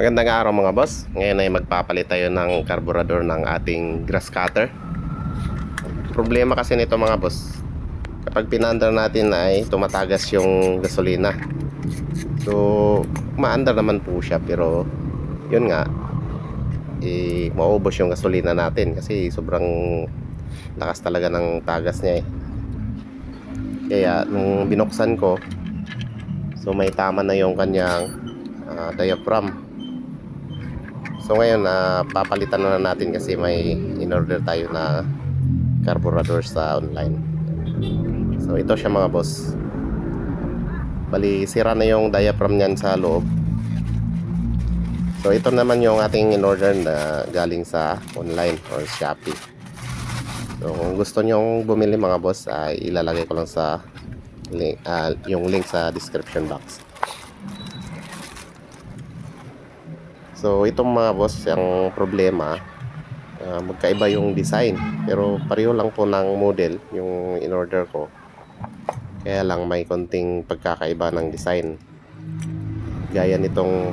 Magandang araw mga boss. Ngayon ay magpapalit tayo ng carburetor ng ating grass cutter. Problema kasi nito mga boss. Kapag pinandar natin ay tumatagas yung gasolina. So, maandar naman po siya pero yun nga eh, maubos yung gasolina natin kasi sobrang lakas talaga ng tagas niya eh. Kaya nung binuksan ko so may tama na yung kanyang ah, diaphragm So ngayon na papalitan na natin kasi may in-order tayo na carburetor sa online. So ito siya mga boss. Bali sira na yung diaphragm niyan sa loob. So ito naman yung ating in-order na galing sa online or Shopee. So kung gusto nyong bumili mga boss ay ilalagay ko lang sa link, ah, yung link sa description box. So itong mga boss, ang problema, ah, magkaiba yung design. Pero pareho lang po ng model yung in-order ko. Kaya lang may konting pagkakaiba ng design. Gaya nitong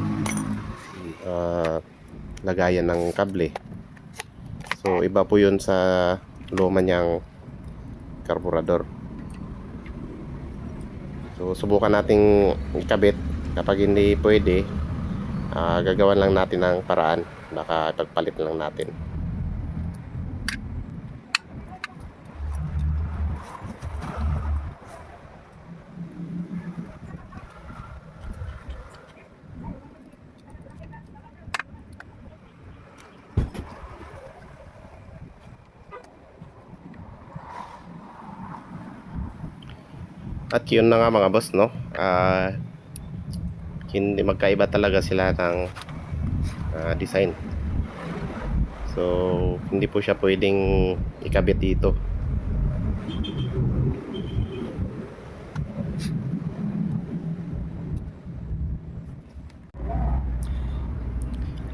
ah, lagayan ng kable. So iba po yun sa luma niyang karburador. So subukan nating ikabit kapag hindi pwede Ah, gagawan lang natin ng paraan. Baka pagpalit lang natin. At yun na nga mga boss no? Ah hindi magkaiba talaga sila ng ah, design. So hindi po siya pwedeng ikabit dito.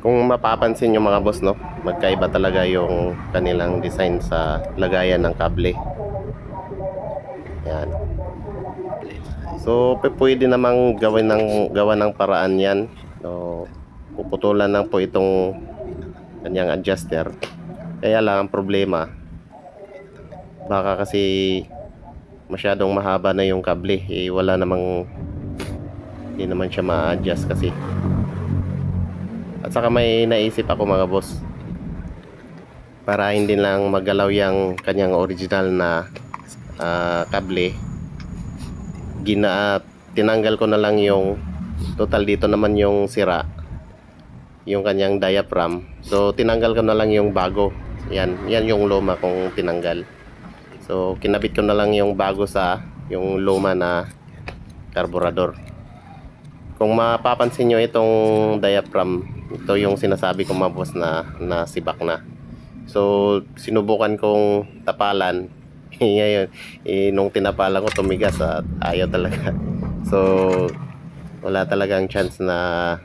Kung mapapansin nyo mga boss no magkaiba talaga yung kanilang design sa lagayan ng kable. Yan So, pwede namang gawin ng gawa ng paraan 'yan. So, puputulan lang po itong kanyang adjuster. Kaya lang ang problema baka kasi masyadong mahaba na yung kable. Eh, wala namang hindi naman siya ma-adjust kasi. At saka may naisip ako mga boss. Para hindi lang magalaw yung kanyang original na ah, kable gina tinanggal ko na lang yung total dito naman yung sira. Yung kanyang diaphragm. So tinanggal ko na lang yung bago. Yan yan yung luma kong tinanggal. So kinabit ko na lang yung bago sa yung luma na carburetor kung mapapansin nyo itong diaphragm ito yung sinasabi ko mabos na na sibak na. So sinubukan kong tapalan ngayon, eh, nung tinapalan ko tumigas at ayaw talaga. So, wala talagang chance na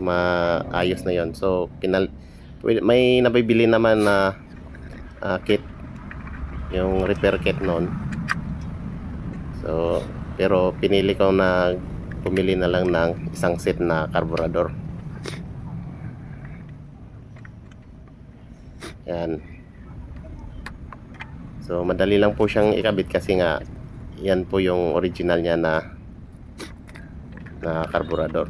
maayos na yon So, pwede- may nabibili naman na ah, kit yung repair kit noon. So, pero pinili ko na pumili na lang ng isang set na carburetor. Yan. So madali lang po siyang ikabit kasi nga yan po yung original niya na na carburetor.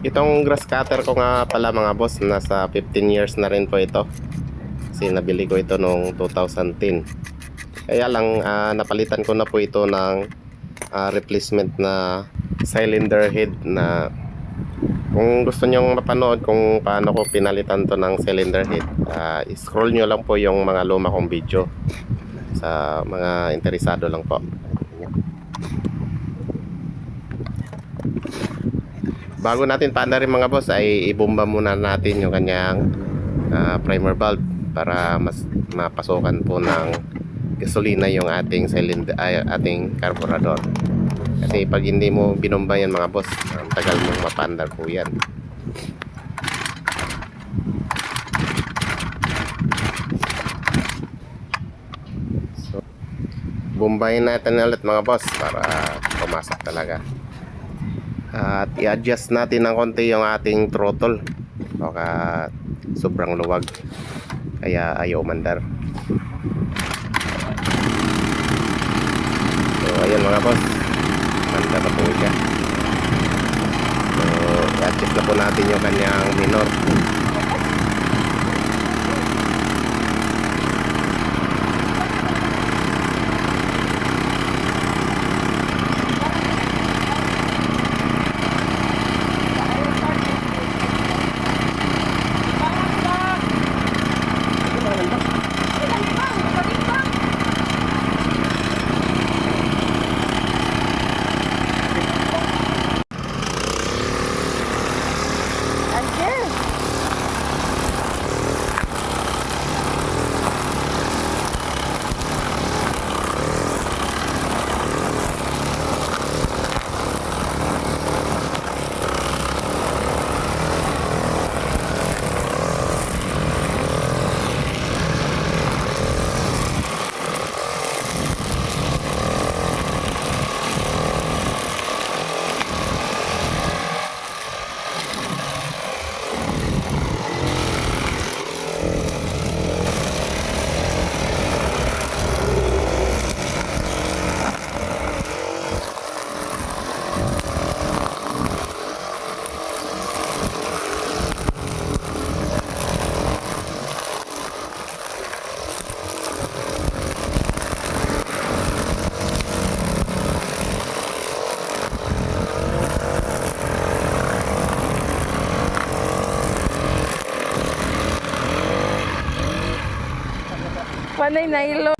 Itong grass cutter ko nga pala mga boss, nasa 15 years na rin po ito. Kasi nabili ko ito noong 2010. Kaya lang ah, napalitan ko na po ito ng ah, replacement na cylinder head na kung gusto nyong mapanood kung paano ko pinalitan to ng cylinder head, ah, scroll nyo lang po yung mga luma kong video sa mga interesado lang po. Bago natin paandarin mga boss ay ibomba muna natin yung kanyang ah, primer valve para mas mapasokan po ng gasolina yung ating cylinder ay, ating carburetor. Kasi pag hindi mo binomba yan mga boss, ang tagal mong mapandar po yan. Bumbayin natin ulit mga boss para pumasok talaga. At i-adjust natin ng konti yung ating throttle. Baka sobrang luwag. Kaya ayaw mandar. So ayun mga boss. Po siya. So i-adjust na po natin yung kanyang minor. Panay na ilo.